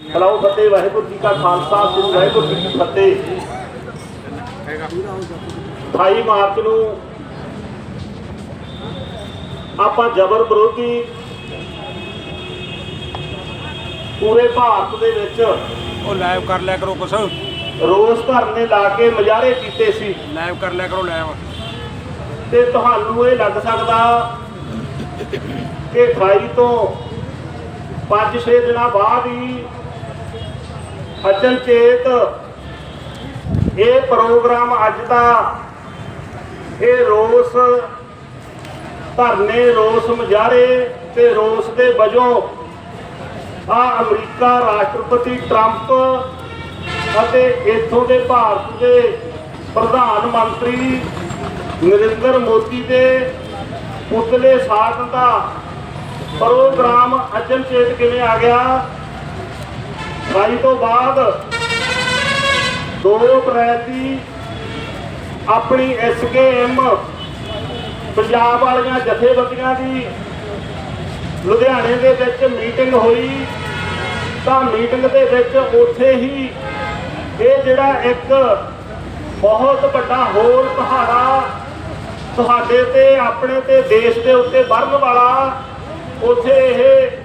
ਬਲਾਓ ਫਤਿਹ ਵਾਹਿਗੁਰੂ ਜੀ ਕਾ ਖਾਲਸਾ ਸ੍ਰੀ ਵਾਹਿਗੁਰੂ ਜੀ ਕੀ ਫਤਿਹ। 28 ਮਾਰਚ ਨੂੰ ਆਪਾਂ ਜ਼ਬਰ ਵਿਰੋਧੀ ਪੂਰੇ ਭਾਰਤ ਦੇ ਵਿੱਚ ਉਹ ਲਾਈਵ ਕਰ ਲਿਆ ਕਰੋ ਕੁਛ। ਰੋਸ ਧਰਨੇ ਲਾ ਕੇ ਮੁਜ਼ਾਹਰੇ ਕੀਤੇ ਸੀ। ਲਾਈਵ ਕਰ ਲਿਆ ਕਰੋ ਲਾਈਵ ਤੇ ਤੁਹਾਨੂੰ ਇਹ ਲੱਗ ਸਕਦਾ ਕਿ 28 ਤੋਂ 5-6 ਦਿਨਾਂ ਬਾਅਦ ਹੀ ਅਚਨਚੇਤ ਇਹ ਪ੍ਰੋਗਰਾਮ ਅੱਜ ਦਾ ਇਹ ਰੋਸ ਧਰਨੇ, ਰੋਸ ਮੁਜ਼ਾਹਰੇ ਤੇ ਰੋਸ ਦੇ ਵਜੋਂ ਆ ਅਮਰੀਕਾ ਰਾਸ਼ਟਰਪਤੀ ਟਰੰਪ ਅਤੇ ਇੱਥੋਂ ਦੇ ਭਾਰਤ ਦੇ ਪ੍ਰਧਾਨ ਮੰਤਰੀ ਨਰਿੰਦਰ ਮੋਦੀ ਦੇ ਪੁਤਲੇ ਸਾੜਨ ਦਾ ਪ੍ਰੋਗਰਾਮ ਅਚਨਚੇਤ ਕਿਵੇਂ ਆ ਗਿਆ? ਰਾਈ ਤੋਂ ਬਾਅਦ 2 ਅਪ੍ਰੈਲ ਦੀ ਆਪਣੀ ਐਸਕੇਐਮ ਪੰਜਾਬ ਵਾਲੀਆਂ ਜਥੇਬੰਦੀਆਂ ਦੀ ਲੁਧਿਆਣੇ ਦੇ ਵਿੱਚ ਮੀਟਿੰਗ ਹੋਈ। ਤਾਂ ਮੀਟਿੰਗ ਦੇ ਵਿੱਚ ਉੱਥੇ ਹੀ ਇਹ ਜਿਹੜਾ ਇੱਕ ਬਹੁਤ ਵੱਡਾ ਹੋਰ ਪਹਾੜਾ ਤੁਹਾਡੇ ਤੇ, ਆਪਣੇ ਤੇ, ਦੇਸ਼ ਦੇ ਉੱਤੇ ਵਰਨ ਵਾਲਾ, ਉੱਥੇ ਇਹ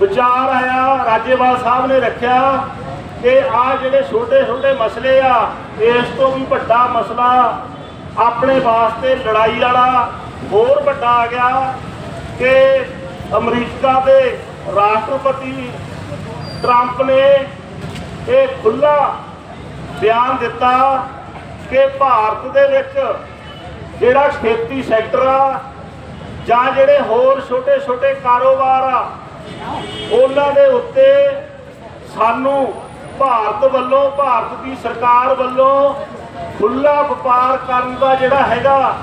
ਵਿਚਾਰ ਆਇਆ, ਰਾਜੇਵਾਲ ਸਾਹਿਬ ਨੇ ਰੱਖਿਆ ਕਿ ਆ ਜਿਹੜੇ ਛੋਟੇ ਛੋਟੇ ਮਸਲੇ ਆ, ਇਸ ਤੋਂ ਵੀ ਵੱਡਾ ਮਸਲਾ ਆਪਣੇ ਵਾਸਤੇ ਲੜਾਈ ਵਾਲਾ ਹੋਰ ਵੱਡਾ ਆ ਗਿਆ ਕਿ ਅਮਰੀਕਾ ਦੇ ਰਾਸ਼ਟਰਪਤੀ ਟਰੰਪ ਨੇ ਇਹ ਖੁੱਲਾ ਬਿਆਨ ਦਿੱਤਾ ਕਿ ਭਾਰਤ ਦੇ ਵਿੱਚ ਜਿਹੜਾ ਖੇਤੀ ਸੈਕਟਰ ਆ ਜਾਂ ਜਿਹੜੇ ਹੋਰ ਛੋਟੇ ਛੋਟੇ ਕਾਰੋਬਾਰ ਆ ਉਹਨਾਂ ਦੇ ਉੱਤੇ ਸਾਨੂੰ ਭਾਰਤ ਵੱਲੋਂ, ਭਾਰਤ ਦੀ ਸਰਕਾਰ ਵੱਲੋਂ ਖੁੱਲਾ ਵਪਾਰ ਕਰਨ ਦਾ ਜਿਹੜਾ ਹੈਗਾ,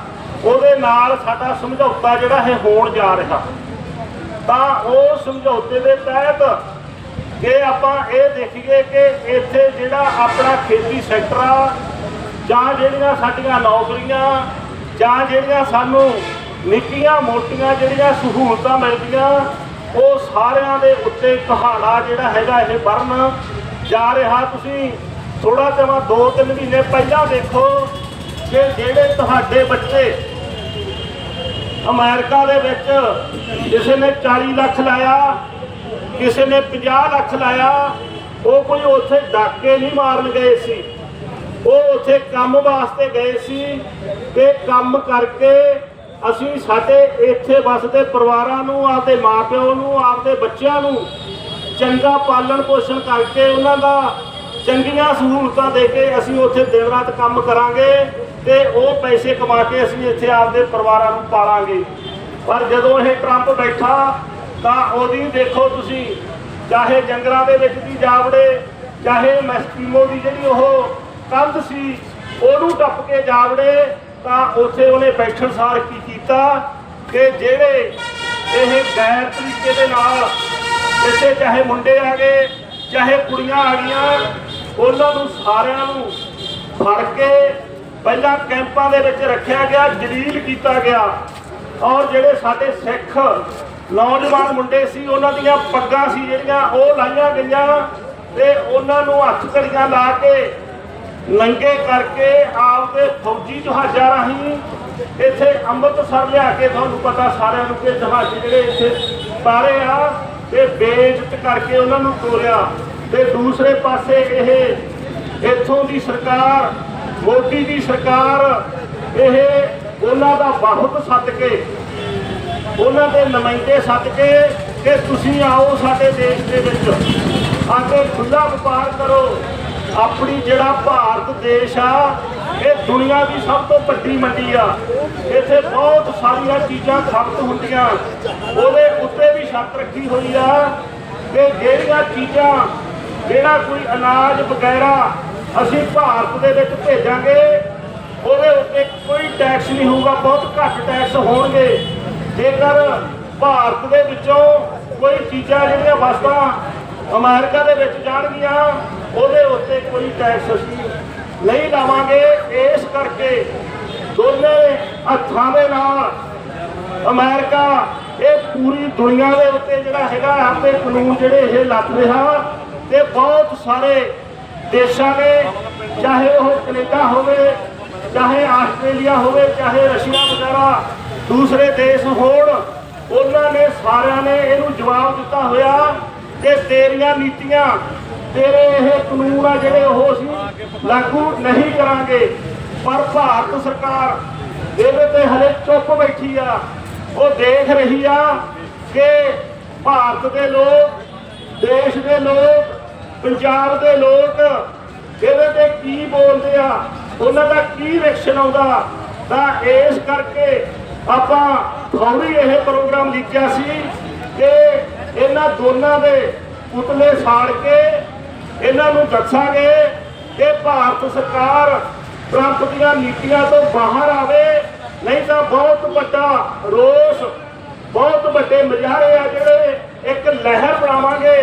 ਉਹਦੇ ਨਾਲ ਸਾਡਾ ਸਮਝੌਤਾ ਜਿਹੜਾ ਹੈ ਹੋਣ ਜਾ ਰਿਹਾ। ਤਾਂ ਉਹ ਸਮਝੌਤੇ ਦੇ ਤਹਿਤ ਕਿ ਆਪਾਂ ਇਹ ਦੇਖੀਏ ਕਿ ਇੱਥੇ ਜਿਹੜਾ ਆਪਣਾ ਖੇਤੀ ਸੈਕਟਰ ਆ, ਜਾਂ ਜਿਹੜੀਆਂ ਸਾਡੀਆਂ ਨੌਕਰੀਆਂ, ਜਾਂ ਜਿਹੜੀਆਂ ਸਾਨੂੰ ਨਿੱਕੀਆਂ ਮੋਟੀਆਂ ਜਿਹੜੀਆਂ ਸਹੂਲਤਾਂ ਮਿਲਦੀਆਂ ਉਹ ਸਾਰਿਆਂ ਦੇ ਉੱਤੇ ਪਹਾੜਾ ਜਿਹੜਾ ਹੈਗਾ ਇਹ ਵਰਨ ਜਾ ਰਿਹਾ। ਤੁਸੀਂ ਥੋੜਾ ਜਿਹਾ 2-3 ਮਹੀਨੇ ਪਹਿਲਾਂ ਦੇਖੋ ਕਿ ਜਿਹੜੇ ਤੁਹਾਡੇ ਬੱਚੇ ਅਮਰੀਕਾ ਦੇ ਵਿੱਚ ਕਿਸੇ ਨੇ 40 ਲੱਖ ਲਾਇਆ, ਕਿਸੇ ਨੇ 50 ਲੱਖ ਲਾਇਆ, ਉਹ ਕੋਈ ਉੱਥੇ ਡਾਕੇ ਨਹੀਂ ਮਾਰਨ ਗਏ ਸੀ। ਉਹ ਉੱਥੇ ਕੰਮ ਵਾਸਤੇ ਗਏ ਸੀ ਤੇ ਕੰਮ ਕਰਕੇ ਅਸੀਂ ਸਾਡੇ ਇੱਥੇ ਵਸਦੇ ਪਰਿਵਾਰਾਂ ਨੂੰ, ਆਪਦੇ ਮਾਪਿਓ ਨੂੰ, ਆਪਦੇ ਬੱਚਿਆਂ ਨੂੰ ਚੰਗਾ ਪਾਲਣ ਪੋਸ਼ਣ ਕਰਕੇ ਉਹਨਾਂ ਦਾ ਚੰਗੀਆਂ ਸਹੂਲਤਾਂ ਦੇ ਕੇ ਅਸੀਂ ਉੱਥੇ ਦਿਨ ਰਾਤ ਕੰਮ ਕਰਾਂਗੇ ਤੇ ਉਹ ਪੈਸੇ ਕਮਾ ਕੇ ਅਸੀਂ ਇੱਥੇ ਆਪਦੇ ਪਰਿਵਾਰਾਂ ਨੂੰ ਪਾਲਾਂਗੇ। ਪਰ ਜਦੋਂ ਇਹ ਟਰੰਪ ਬੈਠਾ, ਤਾਂ ਉਹਦੀ ਦੇਖੋ ਤੁਸੀਂ, ਚਾਹੇ ਜੰਗਲਾਂ ਦੇ ਵਿੱਚ ਦੀ ਜਾਵੜੇ ਚਾਹੇ ਮੈਸਕੀਮੋ ਦੀ ਜਿਹੜੀ ਉਹ ਕੰਧ ਸੀ, ਉਹਨੂੰ ਟੱਪ ਕੇ ਜਾਵੜੇ ਤਾਂ ਉੱਥੇ ਉਹਨੇ ਬੈਠਣ ਸਾਰ ਕੀ ਕੀਤਾ ਕਿ ਜਿਹੜੇ ਇਹ ਗੈਰ ਤਰੀਕੇ ਦੇ ਨਾਲ ਇੱਥੇ ਚਾਹੇ ਮੁੰਡੇ ਆ ਗਏ, ਚਾਹੇ ਕੁੜੀਆਂ ਆ ਗਈਆਂ, ਉਹਨਾਂ ਨੂੰ ਸਾਰਿਆਂ ਨੂੰ ਫੜ ਕੇ ਪਹਿਲਾਂ ਕੈਂਪਾਂ ਦੇ ਵਿੱਚ ਰੱਖਿਆ ਗਿਆ, ਜਲੀਲ ਕੀਤਾ ਗਿਆ। ਔਰ ਜਿਹੜੇ ਸਾਡੇ ਸਿੱਖ ਨੌਜਵਾਨ ਮੁੰਡੇ ਸੀ, ਉਹਨਾਂ ਦੀਆਂ ਪੱਗਾਂ ਸੀ ਜਿਹੜੀਆਂ, ਉਹ ਲਾਈਆਂ ਗਈਆਂ ਤੇ ਉਹਨਾਂ ਨੂੰ ਹੱਥ ਘੜੀਆਂ ਲਾ ਕੇ ਨੰਗੇ ਕਰਕੇ ਆਪਦੇ ਫੌਜੀ ਜਹਾਜ਼ਾਂ ਰਾਹੀਂ ਇੱਥੇ ਅੰਮ੍ਰਿਤਸਰ ਲਿਆ ਕੇ ਤੁਹਾਨੂੰ ਪਤਾ ਸਾਰਿਆਂ ਨੂੰ ਕਿ ਜਹਾਜ਼ ਜਿਹੜੇ ਇੱਥੇ ਪਾਰੇ ਆ ਤੇ ਬੇਇੱਜ਼ਤ ਕਰਕੇ ਉਹਨਾਂ ਨੂੰ ਤੋਰਿਆ ਤੇ ਦੂਸਰੇ ਪਾਸੇ ਇਹ ਇੱਥੋਂ ਦੀ ਸਰਕਾਰ, ਮੋਦੀ ਦੀ ਸਰਕਾਰ, ਇਹ ਉਹਨਾਂ ਦਾ ਬਹੁਤ ਸੱਦ ਕੇ, ਉਹਨਾਂ ਦੇ ਨੁਮਾਇੰਦੇ ਸੱਦ ਕੇ ਕਿ ਤੁਸੀਂ ਆਓ ਸਾਡੇ ਦੇਸ਼ ਦੇ ਵਿੱਚ। ਆ ਕੇ ਖੁੱਲਾ ਵਪਾਰ ਕਰੋ। ਆਪਣੀ ਜਿਹੜਾ ਭਾਰਤ ਦੇਸ਼ ਆ, ਇਹ ਦੁਨੀਆ ਦੀ ਸਭ ਤੋਂ ਵੱਡੀ ਮੰਡੀ ਆ। ਇੱਥੇ ਬਹੁਤ ਸਾਰੀਆਂ ਚੀਜ਼ਾਂ ਖਪਤ ਹੁੰਦੀਆਂ। ਉਹਦੇ ਉੱਤੇ ਵੀ ਸ਼ਰਤ ਰੱਖੀ ਹੋਈ ਆ। ਕਿ ਜਿਹੜੀਆਂ ਚੀਜ਼ਾਂ, ਜਿਹੜਾ ਕੋਈ ਅਨਾਜ ਵਗੈਰਾ ਅਸੀਂ ਭਾਰਤ ਦੇ ਵਿੱਚ ਭੇਜਾਂਗੇ, ਉਹਦੇ ਉੱਤੇ ਕੋਈ ਟੈਕਸ ਨਹੀਂ ਹੋਊਗਾ, ਬਹੁਤ ਘੱਟ ਟੈਕਸ ਹੋਣਗੇ। ਜੇਕਰ ਭਾਰਤ ਦੇ ਵਿੱਚੋਂ ਕੋਈ ਚੀਜ਼ਾਂ ਜਿਹੜੀਆਂ ਵਸਤਾਂ ਅਮਰੀਕਾ ਦੇ ਵਿੱਚ ਜਾਣਗੀਆਂ ਉਹਦੇ ਉੱਤੇ ਕੋਈ ਟੈਕਸ ਅਸੀਂ ਨਹੀਂ ਲਾਵਾਂਗੇ। ਇਸ ਕਰਕੇ ਦੋਨੇ ਹੱਥਾਂ ਦੇ ਨਾਲ ਅਮਰੀਕਾ, ਇਹ ਪੂਰੀ ਦੁਨੀਆ ਦੇ ਉੱਤੇ ਜਿਹੜਾ ਹੈਗਾ ਆਪਣੇ ਕਾਨੂੰਨ ਜਿਹੜੇ ਇਹ ਲੱਗ ਰਿਹਾ ਬਹੁਤ ਸਾਰੇ ਦੇਸ਼ਾਂ ਨੇ, ਚਾਹੇ ਉਹ ਕੈਨੇਡਾ ਹੋਵੇ, ਚਾਹੇ ਆਸਟ੍ਰੇਲੀਆ ਹੋਵੇ, ਚਾਹੇ ਰਸ਼ੀਆ ਵਗੈਰਾ, ਦੂਸਰੇ ਦੇਸ਼ ਹੋਣ, ਉਹਨਾਂ ਨੇ ਸਾਰਿਆਂ ਨੇ ਇਹਨੂੰ ਜਵਾਬ ਦਿੱਤਾ ਹੋਇਆ ਕਿ ਤੇਰੀਆਂ ਨੀਤੀਆਂ ਤੇਰੇ ਇਹ ਕਾਨੂੰਨ ਆ ਜਿਹੜੇ ਉਹ ਅਸੀਂ ਲਾਗੂ ਨਹੀਂ ਕਰਾਂਗੇ। ਪਰ ਭਾਰਤ ਸਰਕਾਰ ਇਹਦੇ ਤੇ ਹਲੇ ਚੁੱਪ ਬੈਠੀ ਆ। ਉਹ ਦੇਖ ਰਹੀ ਆ ਕਿ ਭਾਰਤ ਦੇ ਲੋਕ, ਦੇਸ਼ ਦੇ ਲੋਕ, ਪੰਜਾਬ ਦੇ ਲੋਕ ਇਹਦੇ ਤੇ ਕੀ ਬੋਲਦੇ ਆ, ਉਹਨਾਂ ਦਾ ਕੀ ਰਿਐਕਸ਼ਨ ਆਉਂਦਾ। ਤਾਂ ਇਸ ਕਰਕੇ ਆਪਾਂ ਫੌਰੀ ਇਹ ਪ੍ਰੋਗਰਾਮ ਲਿਖਿਆ ਸੀ ਕਿ ਇਹਨਾਂ ਦੋਨਾਂ ਦੇ ਪੁਤਲੇ ਸਾੜ ਕੇ ਇਹਨਾਂ ਨੂੰ ਦੱਸਾਂਗੇ ਕਿ ਭਾਰਤ ਸਰਕਾਰ ਟਰੰਪ ਦੀਆਂ ਨੀਤੀਆਂ ਤੋਂ ਬਾਹਰ ਆਵੇ, ਨਹੀਂ ਤਾਂ ਬਹੁਤ ਵੱਡਾ ਰੋਸ, ਬਹੁਤ ਵੱਡੇ ਮਜ਼ਾਰੇ ਆ ਜਿਹੜੇ ਇੱਕ ਲਹਿਰ ਬਣਾਵਾਂਗੇ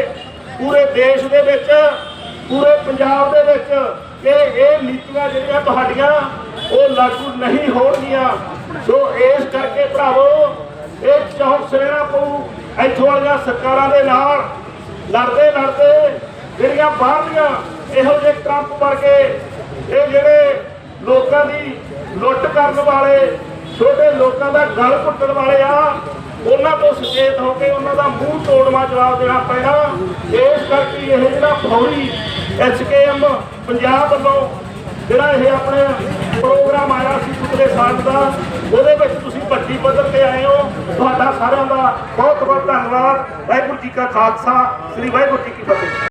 ਪੂਰੇ ਦੇਸ਼ ਦੇ ਵਿੱਚ, ਪੂਰੇ ਪੰਜਾਬ ਦੇ ਵਿੱਚ, ਕਿ ਇਹ ਨੀਤੀਆਂ ਜਿਹੜੀਆਂ ਤੁਹਾਡੀਆਂ, ਉਹ ਲਾਗੂ ਨਹੀਂ ਹੋਣਗੀਆਂ। ਸੋ ਇਸ ਕਰਕੇ ਭਰਾਵੋ, ਇਹ ਚੌਂਕ ਸਵੇਰਾ ਪਊ, ਇੱਥੋਂ ਵਾਲੀਆਂ ਸਰਕਾਰਾਂ ਦੇ ਨਾਲ ਲੜਦੇ ਲੜਦੇ ਜਿਹੜੀਆਂ ਬਾਹਰਲੀਆਂ ਇਹੋ ਜਿਹੇ ਟਰੰਪ ਵਰਗੇ ਇਹ ਜਿਹੜੇ ਲੋਕਾਂ ਦੀ ਲੁੱਟ ਕਰਨ ਵਾਲੇ, ਛੋਟੇ ਲੋਕਾਂ ਦਾ ਗਲ ਘੁੱਟਣ ਵਾਲੇ ਆ, ਉਹਨਾਂ ਤੋਂ ਸੁਚੇਤ ਹੋ ਕੇ ਉਹਨਾਂ ਦਾ ਮੂੰਹ ਤੋੜਵਾ ਜਵਾਬ ਦੇਣਾ ਪੈਣਾ। ਇਸ ਕਰਕੇ ਇਹ ਜਿਹੜਾ ਫੌਰੀ ਐਚਕੇਐਮ ਪੰਜਾਬ ਵੱਲੋਂ ਜਿਹੜਾ ਇਹ ਆਪਣੇ ਪ੍ਰੋਗਰਾਮ ਆਇਆ ਸੀ ਪੁਤਲੇ ਸਾਥ ਦਾ, ਉਹਦੇ ਵਿੱਚ ਤੁਸੀਂ ਵੱਡੀ ਪੱਧਰ ਤੇ ਆਏ ਹੋ। ਤੁਹਾਡਾ ਸਾਰਿਆਂ ਦਾ ਬਹੁਤ ਬਹੁਤ ਧੰਨਵਾਦ। ਵਾਹਿਗੁਰੂ ਜੀ ਕਾ ਖਾਲਸਾ, ਸ੍ਰੀ ਵਾਹਿਗੁਰੂ ਜੀ ਕੀ ਫਤਿਹ।